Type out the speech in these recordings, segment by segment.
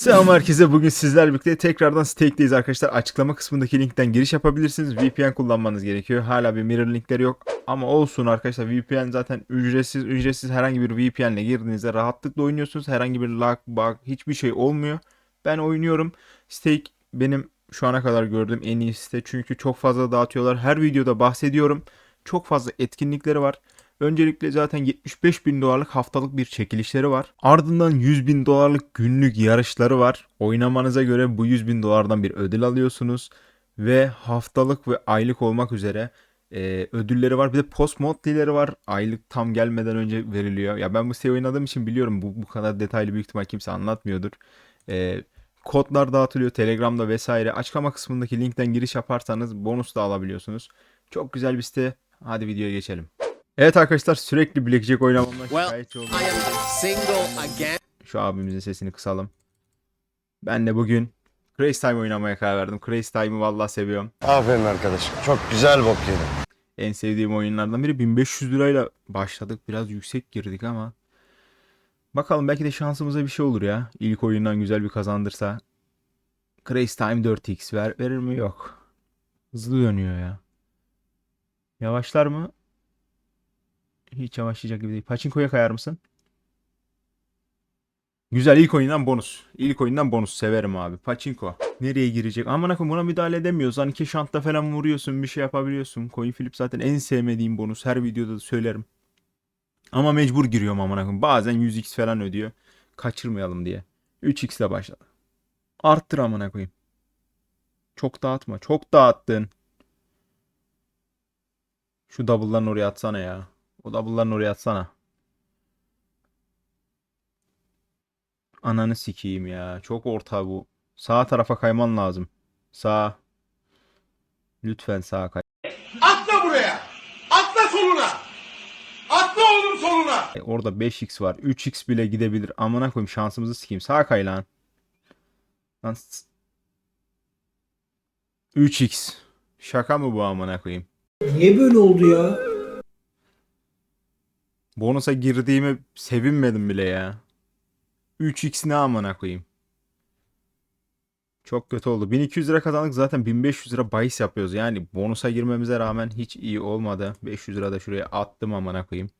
Selam herkese. Bugün sizlerle birlikte tekrardan Stake'deyiz arkadaşlar. Açıklama kısmındaki linkten giriş yapabilirsiniz. VPN kullanmanız gerekiyor. Hala bir mirror linkleri yok. Ama olsun arkadaşlar. VPN zaten ücretsiz. Ücretsiz herhangi bir VPN ile girdiğinizde rahatlıkla oynuyorsunuz. Herhangi bir lag, bug, hiçbir şey olmuyor. Ben oynuyorum. Stake benim şu ana kadar gördüğüm en iyi site. Çünkü çok fazla dağıtıyorlar. Her videoda bahsediyorum. Çok fazla etkinlikleri var. Öncelikle zaten 75 bin dolarlık haftalık bir çekilişleri var. Ardından 100 bin dolarlık günlük yarışları var. Oynamanıza göre bu 100 bin dolardan bir ödül alıyorsunuz. Ve haftalık ve aylık olmak üzere e, ödülleri var. Bir de post modlileri var. Aylık tam gelmeden önce veriliyor. Ya ben bu siteyi oynadığım için biliyorum bu, bu kadar detaylı büyük ihtimal kimse anlatmıyordur. E, kodlar dağıtılıyor Telegram'da vesaire. Açıklama kısmındaki linkten giriş yaparsanız bonus da alabiliyorsunuz. Çok güzel bir site. Hadi videoya geçelim. Evet arkadaşlar sürekli Blackjack oynamamdan şikayetçi oldum. Şu abimizin sesini kısalım. Ben de bugün Crazy Time oynamaya karar verdim. Crazy Time'ı vallahi seviyorum. Aferin arkadaşım. Çok güzel bok yedin. En sevdiğim oyunlardan biri 1500 lirayla başladık. Biraz yüksek girdik ama. Bakalım belki de şansımıza bir şey olur ya. İlk oyundan güzel bir kazandırsa. Crazy Time 4x ver, verir mi? Yok. Hızlı dönüyor ya. Yavaşlar mı? Hiç yavaşlayacak gibi değil. Pachinko'ya kayar mısın? Güzel ilk oyundan bonus. İlk oyundan bonus severim abi. Pachinko. Nereye girecek? Aman akım buna müdahale edemiyoruz. Hani iki şantta falan vuruyorsun bir şey yapabiliyorsun. Coin flip zaten en sevmediğim bonus. Her videoda da söylerim. Ama mecbur giriyorum aman akım. Bazen 100x falan ödüyor. Kaçırmayalım diye. 3x ile başladı. Arttır amına koyayım. Çok dağıtma. Çok dağıttın. Şu double'ların oraya atsana ya. O double'ların oraya atsana. Ananı sikeyim ya. Çok orta bu. Sağ tarafa kayman lazım. Sağ. Lütfen sağa kay. Atla buraya. Atla soluna. Atla oğlum soluna. E, Orada 5x var. 3x bile gidebilir. Amına koyayım şansımızı sikeyim. Sağa kay lan. Lan s- 3x. Şaka mı bu amına koyayım? Niye böyle oldu ya? Bonusa girdiğime sevinmedim bile ya. 3x ne amına koyayım. Çok kötü oldu. 1200 lira kazandık zaten 1500 lira bahis yapıyoruz. Yani bonusa girmemize rağmen hiç iyi olmadı. 500 lira da şuraya attım amına koyayım.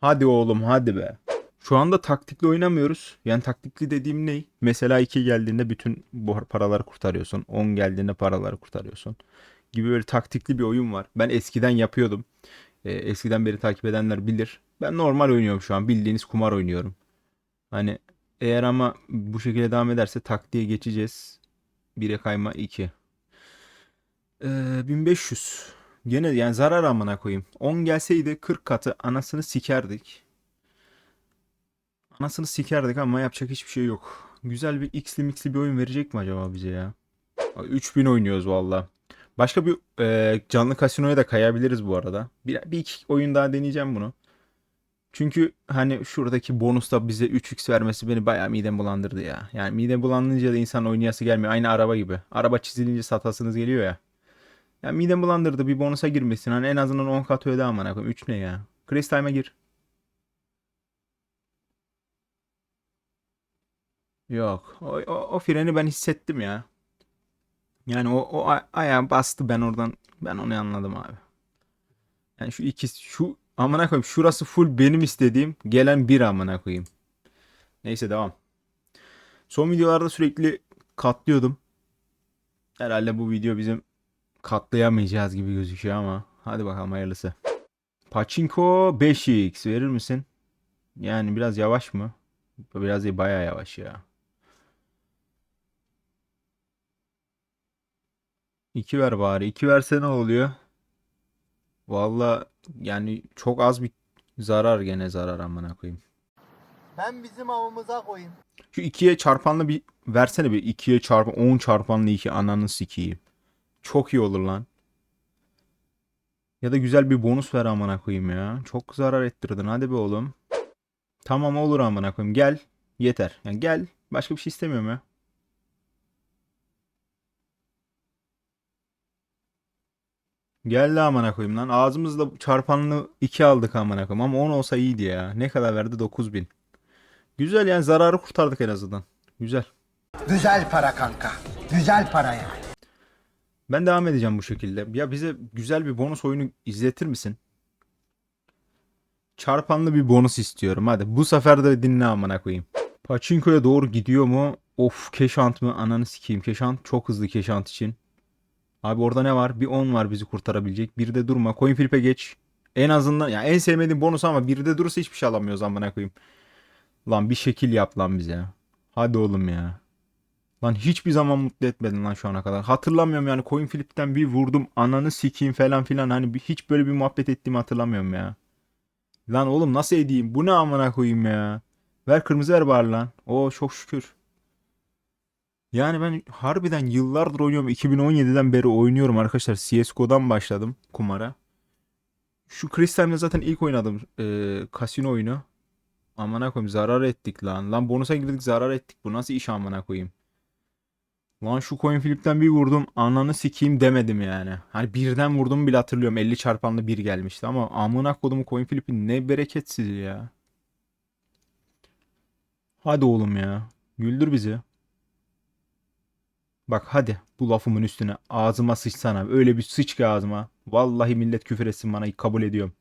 Hadi oğlum hadi be. Şu anda taktikli oynamıyoruz. Yani taktikli dediğim ne? Mesela 2 geldiğinde bütün bu paraları kurtarıyorsun. 10 geldiğinde paraları kurtarıyorsun. Gibi böyle taktikli bir oyun var. Ben eskiden yapıyordum. E, eskiden beri takip edenler bilir. Ben normal oynuyorum şu an. Bildiğiniz kumar oynuyorum. Hani eğer ama bu şekilde devam ederse taktiğe geçeceğiz. 1'e kayma 2. Ee, 1500. Gene yani zarar amına koyayım. 10 gelseydi 40 katı anasını sikerdik. Anasını sikerdik ama yapacak hiçbir şey yok. Güzel bir x'li mixli bir oyun verecek mi acaba bize ya? Ay, 3000 oynuyoruz valla. Başka bir e, canlı kasinoya da kayabiliriz bu arada. Bir, bir iki oyun daha deneyeceğim bunu. Çünkü hani şuradaki bonusta bize 3x vermesi beni bayağı midem bulandırdı ya. Yani midem bulandırınca da insan oynayası gelmiyor. Aynı araba gibi. Araba çizilince satasınız geliyor ya. Ya midem bulandırdı bir bonusa girmesin. Hani en azından 10 kat öde amına koyayım. 3 ne ya? Chris Time'a gir. Yok. O, o, o freni ben hissettim ya. Yani o, o a- ayağım bastı ben oradan. Ben onu anladım abi. Yani şu ikisi şu amına koyayım şurası full benim istediğim gelen bir amına koyayım. Neyse devam. Son videolarda sürekli katlıyordum. Herhalde bu video bizim katlayamayacağız gibi gözüküyor ama hadi bakalım hayırlısı. Pachinko 5x verir misin? Yani biraz yavaş mı? Biraz değil bayağı yavaş ya. 2 ver bari. 2 verse ne oluyor? Valla yani çok az bir zarar gene zarar amına koyayım. Ben bizim avımıza koyayım. Şu 2'ye çarpanlı bir versene bir 2'ye çarpan 10 çarpanlı 2 ananı sikeyim. Çok iyi olur lan. Ya da güzel bir bonus ver amına koyayım ya. Çok zarar ettirdin hadi be oğlum. Tamam olur amına koyayım gel. Yeter. Yani gel. Başka bir şey istemiyorum ya. Geldi amına koyayım lan. Ağzımızda çarpanlı 2 aldık amına koyayım. Ama 10 olsa iyiydi ya. Ne kadar verdi? 9000. Güzel yani zararı kurtardık en azından. Güzel. Güzel para kanka. Güzel para yani. Ben devam edeceğim bu şekilde. Ya bize güzel bir bonus oyunu izletir misin? Çarpanlı bir bonus istiyorum. Hadi bu sefer de dinle amına koyayım. Pachinko'ya doğru gidiyor mu? Of keşant mı? Ananı sikeyim. Keşant çok hızlı keşant için. Abi orada ne var? Bir 10 var bizi kurtarabilecek. Bir de durma. Coin flip'e geç. En azından ya en sevmediğim bonus ama bir de durursa hiçbir şey alamıyoruz amına koyayım. Lan bir şekil yap lan bize. Hadi oğlum ya. Lan hiçbir zaman mutlu etmedin lan şu ana kadar. Hatırlamıyorum yani coin flip'ten bir vurdum ananı sikeyim falan filan hani hiç böyle bir muhabbet ettiğimi hatırlamıyorum ya. Lan oğlum nasıl edeyim? Bu ne amına koyayım ya? Ver kırmızı ver bari lan. Oo çok şükür. Yani ben harbiden yıllardır oynuyorum. 2017'den beri oynuyorum arkadaşlar. CSGO'dan başladım kumara. Şu Time'da zaten ilk oynadım. Ee, kasino oyunu. Amına koyayım zarar ettik lan. Lan bonusa girdik zarar ettik. Bu nasıl iş amına koyayım? Lan şu coin flip'ten bir vurdum. Ananı sikeyim demedim yani. Hani birden vurdum bile hatırlıyorum. 50 çarpanlı bir gelmişti ama amına kodumu coin flip'i ne bereketsiz ya. Hadi oğlum ya. Güldür bizi. Bak hadi bu lafımın üstüne ağzıma sıçsana. Öyle bir sıç ki ağzıma. Vallahi millet küfür etsin bana kabul ediyorum.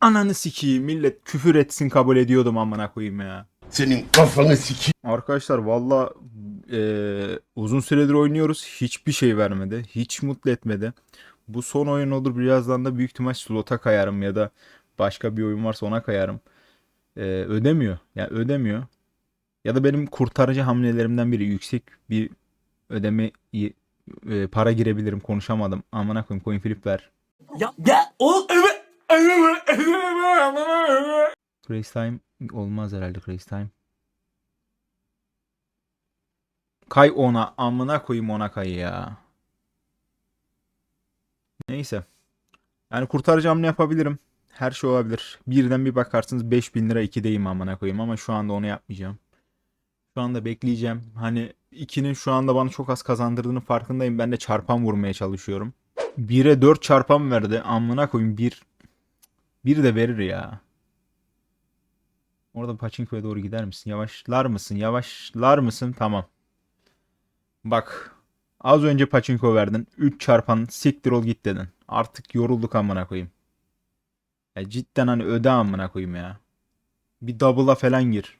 Ananı sikeyim millet küfür etsin kabul ediyordum amına koyayım ya. Senin kafanı sikeyim. Arkadaşlar valla eee, uzun süredir oynuyoruz. Hiçbir şey vermedi. Hiç mutlu etmedi. Bu son oyun olur. Birazdan da büyük ihtimal slota kayarım ya da başka bir oyun varsa ona kayarım. Eee, ödemiyor. Yani ödemiyor. Ya da benim kurtarıcı hamlelerimden biri yüksek bir ödeme e, para girebilirim. Konuşamadım. Amına koyayım coin flip ver. Crazy time olmaz herhalde Crazy time. Kay ona amına koyayım ona kay ya. Neyse. Yani kurtarıcı hamle yapabilirim. Her şey olabilir. Birden bir bakarsınız 5000 lira 2'deyim amına koyayım ama şu anda onu yapmayacağım. Şu anda bekleyeceğim. Hani 2'nin şu anda bana çok az kazandırdığını farkındayım. Ben de çarpan vurmaya çalışıyorum. 1'e 4 çarpan verdi. Amına koyayım 1 1 de verir ya. Orada Pachinko'ya doğru gider misin? Yavaşlar mısın? Yavaşlar mısın? Tamam. Bak. Az önce Pachinko verdin. 3 çarpan siktir ol git dedin. Artık yorulduk amına koyayım. Ya cidden hani öde amına koyayım ya. Bir double'a falan gir.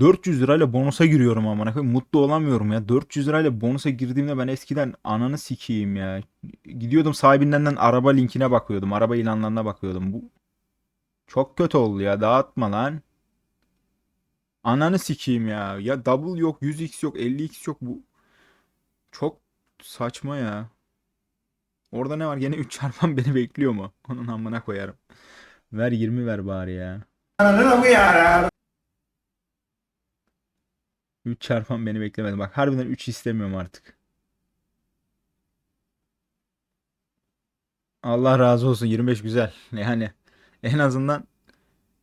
400 lirayla bonusa giriyorum amına koyayım. Mutlu olamıyorum ya. 400 lirayla bonusa girdiğimde ben eskiden ananı sikeyim ya. Gidiyordum sahibinden araba linkine bakıyordum. Araba ilanlarına bakıyordum. Bu çok kötü oldu ya. Dağıtma lan. Ananı sikeyim ya. Ya double yok, 100x yok, 50x yok bu. Çok saçma ya. Orada ne var? Gene 3 çarpan beni bekliyor mu? Onun amına koyarım. Ver 20 ver bari ya. 3 çarpan beni beklemedi. Bak harbiden 3 istemiyorum artık. Allah razı olsun 25 güzel. Yani en azından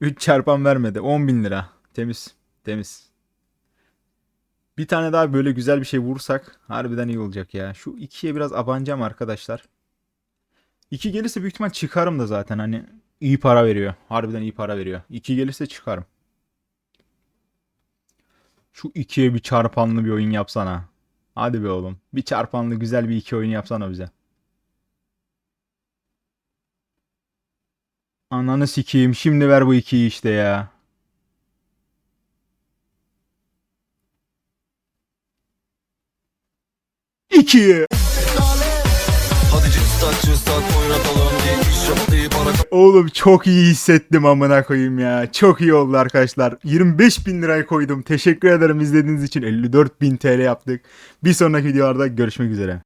3 çarpan vermedi. 10 bin lira. Temiz. Temiz. Bir tane daha böyle güzel bir şey vursak harbiden iyi olacak ya. Şu 2'ye biraz abanacağım arkadaşlar. 2 gelirse büyük ihtimal çıkarım da zaten hani iyi para veriyor. Harbiden iyi para veriyor. 2 gelirse çıkarım. Şu 2'ye bir çarpanlı bir oyun yapsana. Hadi be oğlum. Bir çarpanlı güzel bir 2 oyun yapsana bize. Ananı sikeyim. Şimdi ver bu 2'yi işte ya. İki. Oğlum çok iyi hissettim amına koyayım ya. Çok iyi oldu arkadaşlar. 25 bin lirayı koydum. Teşekkür ederim izlediğiniz için. 54 bin TL yaptık. Bir sonraki videolarda görüşmek üzere.